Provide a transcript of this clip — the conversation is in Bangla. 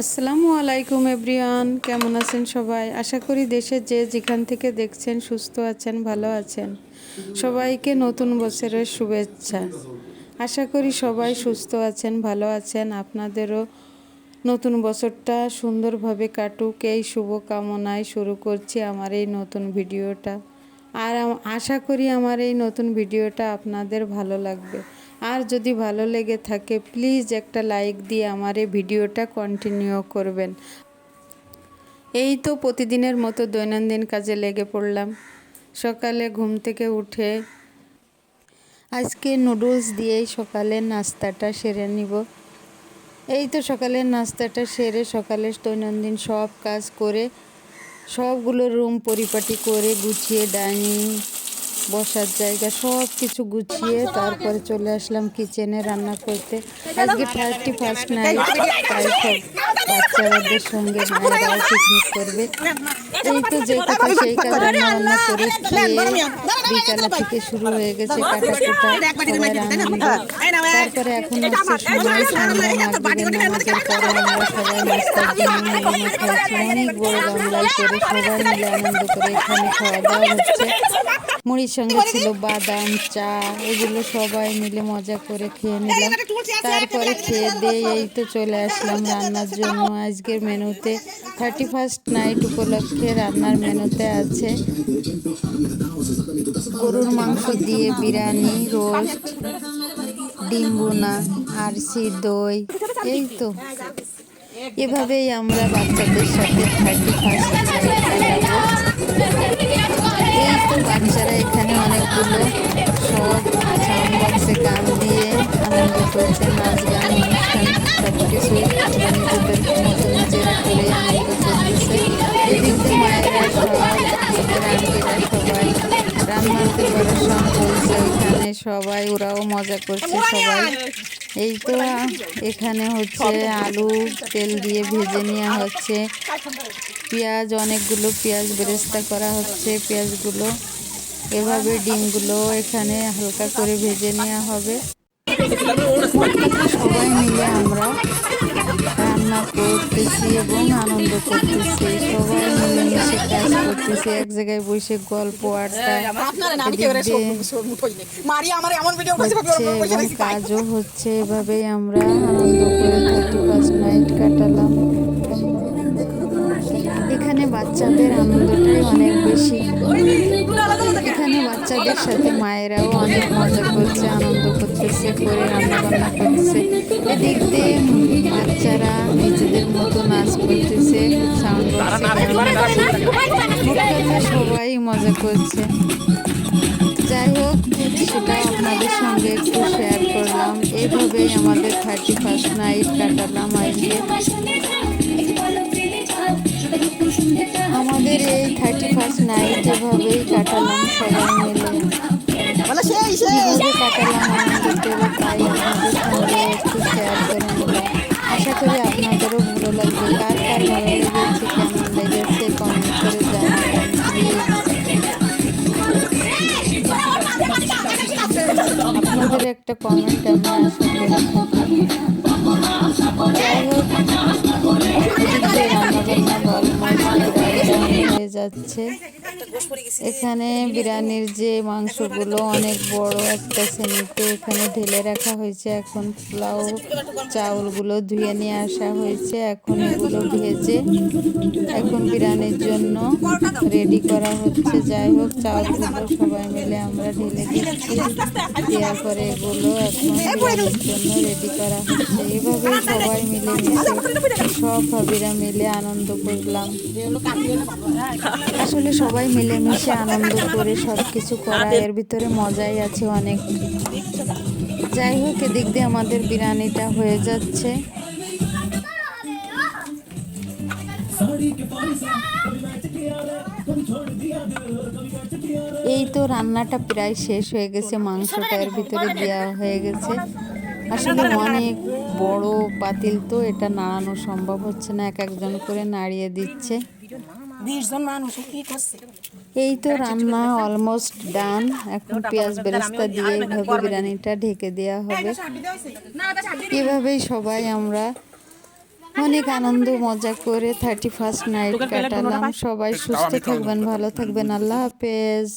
আসসালামু আলাইকুম এভরিওয়ান, কেমন আছেন সবাই? আশা করি দেশের যে যেখান থেকে দেখছেন সুস্থ আছেন, ভালো আছেন। সবাইকে নতুন বছরের শুভেচ্ছা। আশা করি সবাই সুস্থ আছেন, ভালো আছেন। আপনাদেরও নতুন বছরটা সুন্দরভাবে কাটুক। এই শুভ কামনায় শুরু করছি আমার এই নতুন ভিডিওটা। আর আশা করি আমার এই নতুন ভিডিওটা আপনাদের ভালো লাগবে। আর যদি ভালো লেগে থাকে প্লিজ একটা লাইক দিয়ে আমার এই ভিডিওটা কন্টিনিউ করবেন। এই তো প্রতিদিনের মতো দৈনন্দিন কাজে লেগে পড়লাম। সকালে ঘুম থেকে উঠে আজকে নুডলস দিয়েই সকালের নাস্তাটা সেরে নিব। এই তো সকালের নাস্তাটা সেরে সকালে দৈনন্দিন সব কাজ করে, সবগুলো রুম পরিপাটি করে গুছিয়ে ডাইনিং বসার জায়গা সব কিছু গুছিয়ে তারপরে চলে আসলাম কিচেনে রান্না করতে। আজকে থার্টি ফার্স্ট নাইট তাই সব বাচ্চাদের সঙ্গে মায়েরাও পিকনিক করবে। এই তো যে কথা সেই কাজ রান্না বান্না করে খেয়ে বিকালে থেকে শুরু হয়ে গেছে সবাই আনন্দ তারপরে এখন অনেক বড় গামলায় করে সবাই মিলে আনন্দ করে এখানে খাওয়া দাওয়া হচ্ছে। মুড়ির সঙ্গে ছিল বাদাম চা এগুলো সবাই মিলে মজা করে খেয়ে নিলাম। তারপরে খেয়ে দিয়ে এই তো চলে আসলাম রান্নার জন্য। আজকের মেনুতে থার্টি ফার্স্ট নাইট উপলক্ষে রান্নার মেনুতে আছে গরুর মাংস দিয়ে বিরিয়ানি রোস্ট ডিম বোনা আরসি দই এই তো। এভাবেই আমরা বাচ্চাদের সাথে থার্টি ফার্স্ট বাচ্চারা এখানে অনেকগুলো সব সাউন্ড বক্সে গান দিয়ে আনন্দ করছে নাচ, গান, অনুষ্ঠান সব কিছু নিজেদের মতো নিজেরা করে আনন্দ করতেছে এদিকে মায়েরা সব ওদের আন্টিরা সবাই পড়াশোনা চলছে ওইখানে সবাই, ওরাও মজা করছে সবাই। এই তো এখানে হচ্ছে আলু তেল দিয়ে ভেজে নেওয়া হচ্ছে। পেঁয়াজ অনেকগুলো পেঁয়াজ বেরেস্তা করা হচ্ছে পেঁয়াজগুলো এভাবে ডিমগুলো এখানে হালকা করে ভেজে নেওয়া হবে সবাই মিলে আমরা রান্না করতেছি এবং আনন্দ করতেছি সবাই মিলে মিশে কাজ করতেছি এক জায়গায় বসে গল্প আড্ডা কাজও হচ্ছে এভাবেই আমরা আনন্দ বাচ্চাদের আনন্দটাই অনেক বেশি। এখানে বাচ্চাদের সাথে মায়েরাও অনেক মজা করছে, আনন্দ করতেছে, করে রান্না বান্না করতেছে। এদিক দিয়ে বাচ্চারা নিজেদের মতো নাচ করতেছে সাউন্ড সবাই মজা করছে। যাই হোক সেটা আপনাদের সঙ্গে একটু শেয়ার করলাম। এইভাবেই আমাদের থার্টি ফার্স্ট নাইট কাটালাম আজকে। ফার্স্ট নাইট এভাবেই কাটালাম সবাই মিলে কীভাবে কাটালাম আনন্দ করে তাই আপনাদের সঙ্গে একটু শেয়ার করে নিলাম আশা করি আপনাদেরও ভালো লাগবে। কার কার ভালো লেগেছে কেমন লেগেছে কমেন্ট করে জানাবেন আপনাদের একটা কমেন্ট আমি আশা করে। যাই হোক যাচ্ছে। এখানে বিরিয়ানির যে মাংসগুলো অনেক বড় একটা শ্রেণীতে এখানে ঢেলে রাখা হয়েছে। এখন পোলাও চাউলগুলো ধুয়ে নিয়ে আসা হয়েছে। এখন এগুলো ভেজে এখন বিরিয়ানির জন্য রেডি করা হচ্ছে। যাই হোক চাউলগুলো সবাই মিলে আমরা ঢেলে দিচ্ছি। দেওয়ার পরে এগুলো এখন বিরিয়ানির জন্য রেডি করা হচ্ছে। এভাবেই সবাই মিলে মিশে সব ভাবিরা মিলে আনন্দ করলাম। আসলে সবাই মিলেমিশে আনন্দ করে সব কিছু করা এর ভিতরে মজাই আছে অনেক। যাই হোক এদিক দিয়ে আমাদের বিরিয়ানিটা হয়ে যাচ্ছে। এই তো রান্নাটা প্রায় শেষ হয়ে গেছে মাংসটা এর ভিতরে দেওয়া হয়ে গেছে। আসলে অনেক বড় পাতিল তো এটা নাড়ানো সম্ভব হচ্ছে না এক একজন করে নাড়িয়ে দিচ্ছে। বিশ জন মানুষ কি করছে এই তো রান্না অলমোস্ট ডান এখন পেঁয়াজ বেরেস্তা দিয়ে এইভাবে বিরিয়ানিটা ঢেকে দেওয়া হবে। এভাবেই সবাই আমরা অনেক আনন্দ মজা করে থার্টি ফার্স্ট নাইট কাটালাম। সবাই সুস্থ থাকবেন ভালো থাকবেন। আল্লাহ হাফেজ।